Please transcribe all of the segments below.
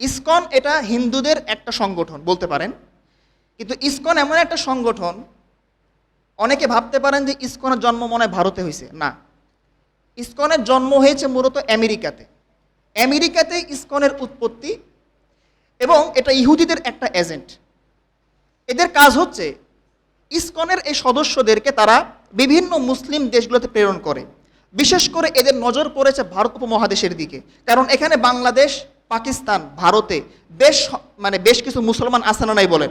ISKCON এটা হিন্দুদের একটা সংগঠন, বলতে পারেন। কিন্তু ইসকন এমন একটা সংগঠন, অনেকে ভাবতে পারেন যে ইসকনের জন্ম মনে ভারতে হয়েছে। না। ইসকনের জন্ম হয়েছে মূলত আমেরিকাতে। আমেরিকাতে ইসকনের উৎপত্তি এবং এটা ইহুদিদের একটা এজেন্ট। এদের কাজ হচ্ছে ইসকনের এই সদস্যদেরকে তারা বিভিন্ন মুসলিম দেশগুলোতে প্রেরণ করে। বিশেষ করে এদের নজর পড়েছে ভারত উপমহাদেশের দিকে। কারণ এখানে বাংলাদেশ পাকিস্তান, ভারতে বেশ মানে বেশ কিছু মুসলমান আছে না নাই বলেন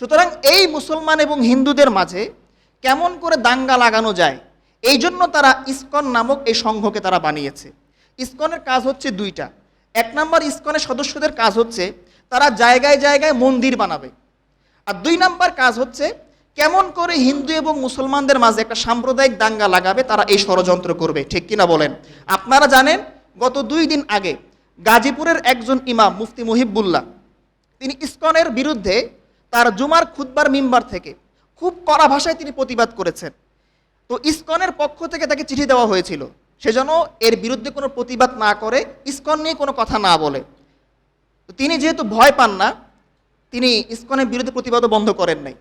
সুতরাং এই মুসলমান এবং হিন্দুদের মাঝে কেমন করে দাঙ্গা লাগানো যায়, এই জন্য তারা ইসকন নামক এই সংঘকে তারা বানিয়েছে। ইসকনের কাজ হচ্ছে দুইটা। এক নম্বর ইসকনের সদস্যদের কাজ হচ্ছে তারা জায়গায় জায়গায় মন্দির বানাবে। আর দুই নাম্বার কাজ হচ্ছে কেমন করে হিন্দু এবং মুসলমানদের মাঝে একটা সাম্প্রদায়িক দাঙ্গা লাগাবে তারা এই ষড়যন্ত্র করবে। ঠিক কিনা বলেন? আপনারা জানেন, গত দুই দিন আগে গাজীপুরের একজন ইমাম, মুফতি মুহিবুল্লাহ। তিনি ইস্কনের বিরুদ্ধে তার জুমার খুতবার মিম্বার থেকে খুব কড়া ভাষায় তিনি প্রতিবাদ করেছেন। তো ইস্কনের পক্ষ থেকে তাকে চিঠি দেওয়া হয়েছিল। সেজন্য এর বিরুদ্ধে কোনো প্রতিবাদ না করে, ইস্কন নিয়ে কোনো কথা না বলে। তিনি যেহেতু ভয় পান না, তিনি ইস্কনের বিরুদ্ধে প্রতিবাদও বন্ধ করেন নাই।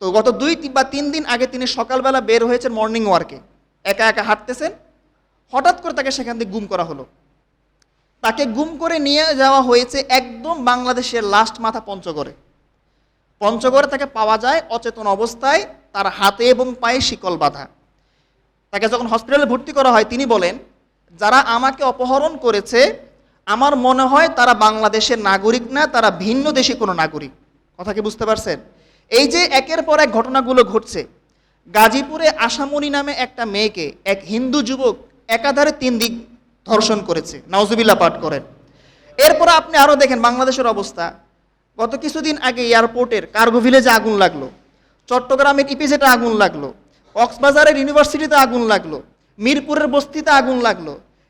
তো গত দুই বা তিন দিন আগে তিনি সকালবেলা বের হয়েছেন মর্নিং ওয়ার্কে একা একা হাঁটতেছেন। হঠাৎ করে তাকে সেখান থেকে গুম করা হলো। তাকে গুম করে নিয়ে যাওয়া হয়েছে একদম বাংলাদেশের লাস্ট মাথা পঞ্চগড়ে। পঞ্চগড়ে তাকে পাওয়া যায় অচেতন অবস্থায় তার হাতে এবং পায়ে শিকল বাঁধা। তাকে যখন হসপিটালে ভর্তি করা হয়, তিনি বলেন, যারা আমাকে অপহরণ করেছে, আমার মনে হয় তারা বাংলাদেশের নাগরিক না, তারা ভিন্ন দেশে কোনো নাগরিক। কথা কি বুঝতে পারছেন? এই যে একের পর এক ঘটনাগুলো ঘটছে, গাজীপুরে আশামণি নামে একটা মেয়েকে, এক হিন্দু যুবক, একাধারে তিন দিক ধর্ষণ করেছে নাউজুবিল্লা পাঠ করেন। এরপর আপনি আরও দেখেন বাংলাদেশের অবস্থা। গত কিছুদিন আগে এয়ারপোর্টের কার্গো ভিলেজে আগুন লাগল, চট্টগ্রামের ইপিজেটে আগুন লাগল, কক্সবাজারের ইউনিভার্সিটিতে আগুন লাগল, মিরপুরের বস্তিতে আগুন লাগল।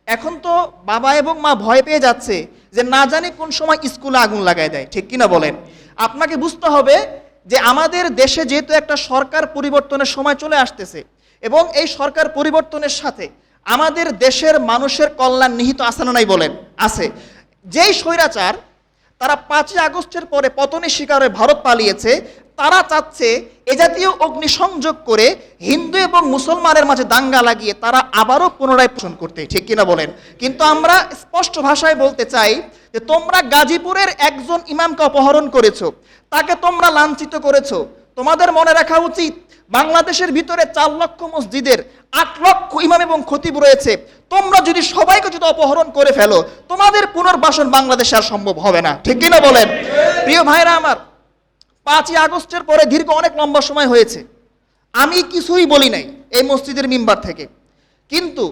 এখন তো বাবা এবং মা ভয় পেয়ে যাচ্ছে যে না জানি কোন সময় স্কুলে আগুন লাগায় দেয়, ঠিক কিনা বলেন? আপনাকে বুঝতে হবে যে আমাদের দেশে যেহেতু একটা সরকার পরিবর্তনের সময় চলে আসতেছে এবং এই সরকার পরিবর্তনের সাথে আমাদের দেশের মানুষের কল্যাণ নিহিত আছে না নাই বলেন, আছে। যেই স্বৈরাচার তারা পাঁচই আগস্টের পরে পতনের শিকারে ভারত পালিয়েছে, তারা চাচ্ছে এ জাতীয় অগ্নিসংযোগ করে হিন্দু এবং মুসলমানের মাঝে দাঙ্গা লাগিয়ে তারা আবারও পুনরায় পোষণ করতে, ঠিক কিনা বলেন? কিন্তু আমরা স্পষ্ট ভাষায় বলতে চাই যে তোমরা গাজীপুরের একজন ইমামকে অপহরণ করেছ, তাকে তোমরা লাঞ্ছিত করেছ তোমাদের মনে রাখা উচিত, বাংলাদেশের ভিতরে চার লক্ষ মসজিদের, আট লক্ষ ইমাম এবং খতিব রয়েছে। তোমরা যদি সবাইকে যদি অপহরণ করে ফেলো, তোমাদের পুনর্বাসন বাংলাদেশে আর সম্ভব হবে না। ঠিক কিনা বলেন? প্রিয় ভাইরা আমার, পাঁচই আগস্টের পরে দীর্ঘ অনেক লম্বা সময় হয়েছে। আমি কিছুই বলি নাই এই মসজিদের মিম্বার থেকে। কিন্তু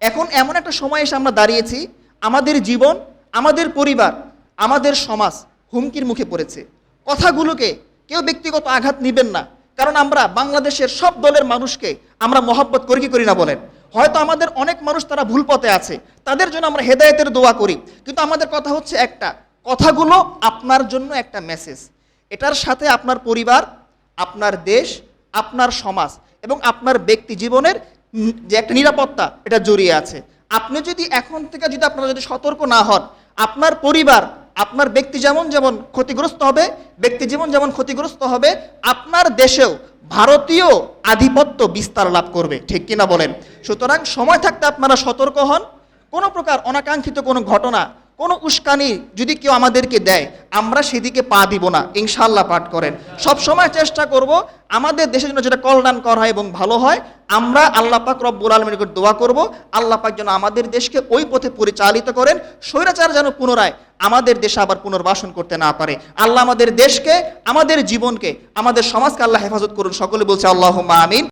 এখন এমন একটা সময় এসে আমরা দাঁড়িয়েছি, আমাদের জীবন, আমাদের পরিবার, আমাদের সমাজ হুমকির মুখে পড়েছে। কথাগুলোকে কেউ ব্যক্তিগত আঘাত নেবেন না। কারণ আমরা বাংলাদেশের সব দলের মানুষকে আমরা মহব্বত করি কি করি না বলেন? হয়তো আমাদের অনেক মানুষ তারা ভুল পথে আছে। তাদের জন্য আমরা হেদায়েতের দোয়া করি। কিন্তু আমাদের কথা হচ্ছে একটা, কথাগুলো আপনার জন্য একটা মেসেজ এটার সাথে আপনার পরিবার, আপনার দেশ, আপনার সমাজ এবং আপনার ব্যক্তি জীবনের যে একটা নিরাপত্তা, এটা জড়িয়ে আছে। আপনি যদি এখন থেকে যদি আপনারা যদি সতর্ক না হন, আপনার পরিবার আপনার ব্যক্তি যেমন যেমন ক্ষতিগ্রস্ত হবে, ব্যক্তি জীবন যেমন ক্ষতিগ্রস্ত হবে, আপনার দেশেও ভারতীয় আধিপত্য বিস্তার লাভ করবে, ঠিক কিনা বলেন? সুতরাং সময় থাকতে আপনারা সতর্ক হন। কোনো প্রকার অনাকাঙ্ক্ষিত কোনো ঘটনা কোনো উস্কানি যদি কেউ আমাদেরকে দেয়, আমরা সেদিকে পা দিব না। ইনশাল্লাহ পাঠ করেন। সব সময় চেষ্টা করব আমাদের দেশের জন্য যেটা কল্যাণ করা হয় এবং ভালো হয়, আমরা আল্লাহ পাক রব্বুল আলমের নিকট দোয়া করব, আল্লাহ পাক যেন আমাদের দেশকে ওই পথে পরিচালিত করেন, স্বৈরাচার যেন পুনরায় আমাদের দেশে আবার পুনর্বাসন করতে না পারে। আল্লাহ আমাদের দেশকে, আমাদের জীবনকে, আমাদের সমাজকে আল্লাহ হেফাজত করুন। সকলে বলছে আল্লাহ আমিন।